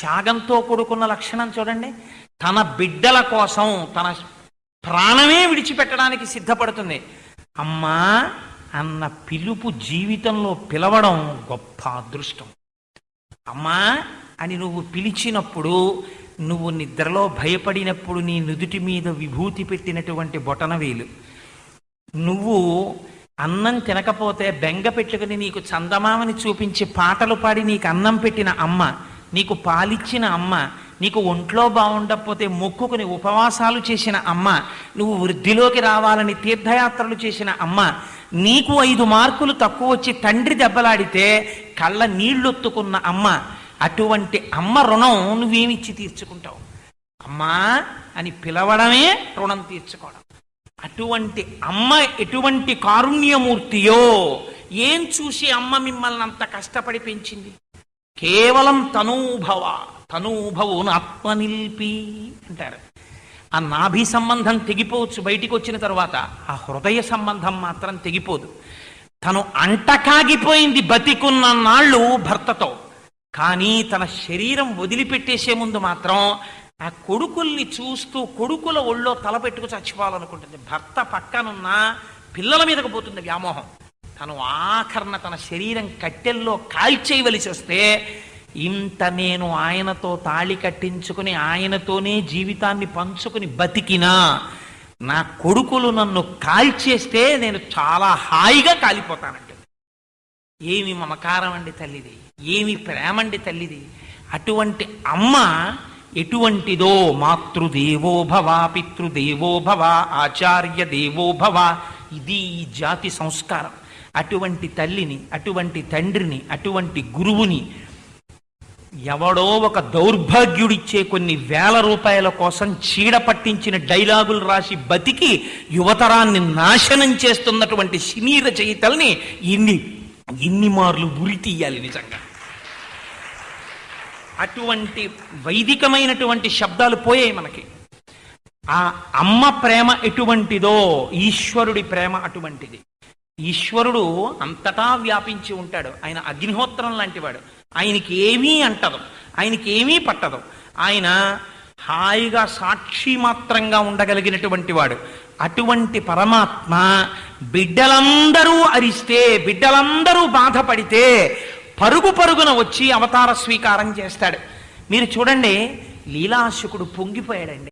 త్యాగంతో కూడుకున్న లక్షణం చూడండి. తన బిడ్డల కోసం తన ప్రాణమే విడిచిపెట్టడానికి సిద్ధపడుతుంది. అమ్మా అన్న పిలుపు జీవితంలో పిలవడం గొప్ప అదృష్టం. అమ్మా అని నువ్వు పిలిచినప్పుడు నువ్వు నిద్రలో భయపడినప్పుడు నీ నుదుటి మీద విభూతి పెట్టినటువంటి బొటనవేలు నువ్వు అన్నం తినకపోతే బెంగ పెట్టుకుని నీకు చందమామని చూపించి పాటలు పాడి నీకు అన్నం పెట్టిన అమ్మ. నీకు పాలిచ్చిన అమ్మ నీకు ఒంట్లో బాగుండకపోతే మొక్కుకుని ఉపవాసాలు చేసిన అమ్మ నువ్వు వృద్ధిలోకి రావాలని తీర్థయాత్రలు చేసిన అమ్మ నీకు ఐదు మార్కులు తక్కువ వచ్చి తండ్రి దెబ్బలాడితే కళ్ళ నీళ్ళొత్తుకున్న అమ్మ అటువంటి అమ్మ రుణం నువ్వేమిచ్చి తీర్చుకుంటావు? అమ్మా అని పిలవడమే రుణం తీర్చుకోవడం. అటువంటి అమ్మ ఎటువంటి కారుణ్యమూర్తియో ఏం చూసి అమ్మ మిమ్మల్ని అంత కష్టపడి పెంచింది? కేవలం తనూభవ తనూభవును ఆత్మ నిలిపి అంటారు. ఆ నాభి సంబంధం తెగిపోవచ్చు బయటికి వచ్చిన తర్వాత ఆ హృదయ సంబంధం మాత్రం తెగిపోదు. తను అంటకాగిపోయింది బతికున్న నాళ్ళు భర్తతో కానీ తన శరీరం వదిలిపెట్టేసే ముందు మాత్రం ఆ కొడుకుల్ని చూస్తూ కొడుకుల ఒళ్ళో తల పెట్టుకు చచ్చిపోవాలనుకుంటుంది. భర్త పక్కనున్న పిల్లల మీదకు పోతుంది వ్యామోహం. తను ఆఖరణ తన శరీరం కట్టెల్లో కాల్చేయవలసి వస్తే ఇంత నేను ఆయనతో తాళి కట్టించుకుని ఆయనతోనే జీవితాన్ని పంచుకుని బతికినా నా కొడుకులు నన్ను కాల్చేస్తే నేను చాలా హాయిగా కాలిపోతానంటుంది. ఏమి మమకారం అండి తల్లిది ఏమి ప్రేమండి తల్లిది అటువంటి అమ్మ ఎటువంటిదో మాతృదేవో భవ పితృదేవో భవ ఆచార్య దేవో భవ ఇది ఈ జాతి సంస్కారం. అటువంటి తల్లిని అటువంటి తండ్రిని అటువంటి గురువుని ఎవడో ఒక దౌర్భాగ్యుడిచ్చే కొన్ని వేల రూపాయల కోసం చీడ పట్టించిన డైలాగులు రాసి బతికి యువతరాన్ని నాశనం చేస్తున్నటువంటి సినీ రచయితల్ని ఇన్ని ఇన్ని మార్లు ఉరి తీయాలి నిజంగా. అటువంటి వైదికమైనటువంటి శబ్దాలు పోయాయి మనకి. ఆ అమ్మ ప్రేమ ఎటువంటిదో ఈశ్వరుడి ప్రేమ అటువంటిది. ఈశ్వరుడు అంతటా వ్యాపించి ఉంటాడు. ఆయన అగ్నిహోత్రం లాంటివాడు ఆయనకి ఏమీ అంటదు. ఆయనకి ఏమీ పట్టదు. ఆయన హాయిగా సాక్షి మాత్రంగా ఉండగలిగినటువంటి వాడు. అటువంటి పరమాత్మ బిడ్డలందరూ అరిస్తే బిడ్డలందరూ బాధపడితే పరుగు పరుగున వచ్చి అవతార స్వీకారం చేస్తాడు. మీరు చూడండి లీలాశుకుడు పొంగిపోయాడండి.